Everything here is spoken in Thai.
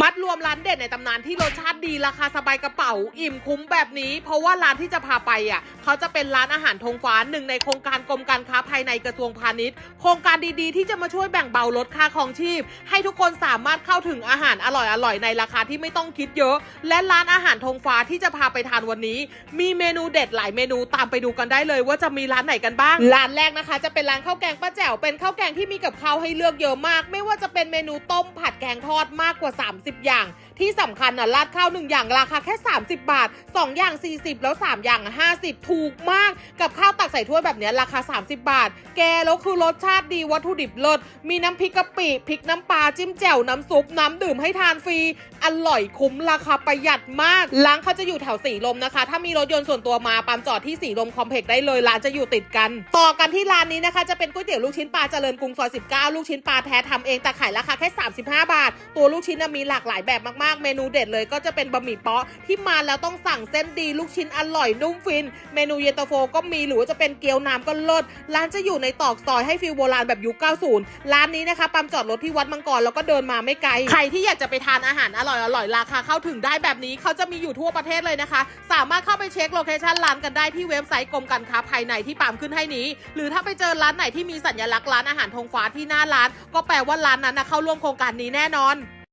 มัดรวมร้านเด็ดในตำนานที่รสชาติดีราคาสบายกระเป๋า อิ่มคุ้มแบบนี้ เพราะว่าร้านที่จะพาไปอะเขาจะเป็นร้านอาหารธงฟ้าหนึ่งในโครงการกรมการค้าภายในกระทรวงพาณิชย์ โครงการดีๆ ที่จะมาช่วยแบ่งเบาลดค่าครองชีพ ให้ทุกคนสามารถเข้าถึงอาหารอร่อยๆในราคาที่ไม่ต้องคิดเยอะ และร้านอาหารธงฟ้าที่จะพาไปทานวันนี้ มีเมนูเด็ดหลายเมนูตามไปดูกันได้เลย ว่าจะมีร้านไหนกันบ้างร้านแรกนะคะ จะเป็นร้านข้าวแกงป้าแจ๋วเป็นข้าวแกงที่มีกับข้าวให้เลือกเยอะมาก ไม่ว่าจะเป็นเมนูต้มผัดแกงทอดมากกว่า30 อย่าง ที่สำคัญน่ะราดข้าวหนึ่งอย่างราคาแค่ 30 บาท 2 อย่าง 40 แล้ว 3 อย่าง 50 ถูกมาก กับข้าวตักใส่ถ้วยแบบเนี้ยราคา 30 บาท แกแล้วคือรสชาติดีวัตถุดิบเลิศมีน้ำพริกกะปิพริกน้ำปลาจิ้มแจ่วน้ำซุปน้ำดื่มให้ทานฟรีอร่อยคุ้มราคาประหยัดมากร้านเขาจะอยู่แถวสีลมนะคะ ถ้ามีรถยนต์ส่วนตัวมาปามจอดที่สีลมคอมเพล็กซ์ได้เลยร้านจะอยู่ติดกัน ต่อกันที่ร้านนี้นะคะ จะเป็นก๋วยเตี๋ยวลูกชิ้นปลาเจริญกรุงซอย19 ลูกชิ้นปลาแท้ทำเองแต่ขายราคาแค่ 35 บาท ตัวลูกชิ้นมีหลากหลายแบบมากๆเมนูเด็ดเลยก็จะเป็นบะหมี่เป๊ะที่มาแล้วต้องสั่งเส้นดีลูกชิ้นอร่อยนุ่มฟิน เมนูเย็นตาโฟก็มีหรือว่าจะเป็นเกี๊ยวน้ำก็เลิศร้านจะอยู่ในตอกซอยให้ฟิลโบราณแบบยุค 90 ร้านนี้นะคะปั๊มจอดรถที่วัดมังกรแล้วก็เดินมาไม่ไกล ใครที่อยากจะไปทานอาหารอร่อยๆราคาเข้าถึงได้แบบนี้เขาจะมีอยู่ทั่วประเทศเลยนะคะ สามารถเข้าไปเช็คโลเคชันร้านกันได้ที่เว็บไซต์กรมการค้าภายในที่ปามขึ้นให้นี้ หรือถ้าไปเจอร้านไหนที่มีสัญลักษณ์ร้านอาหารธงฟ้าที่หน้าร้าน ก็แปลว่าร้านนั้นนะเข้าร่วมโครงการนี้แน่นอน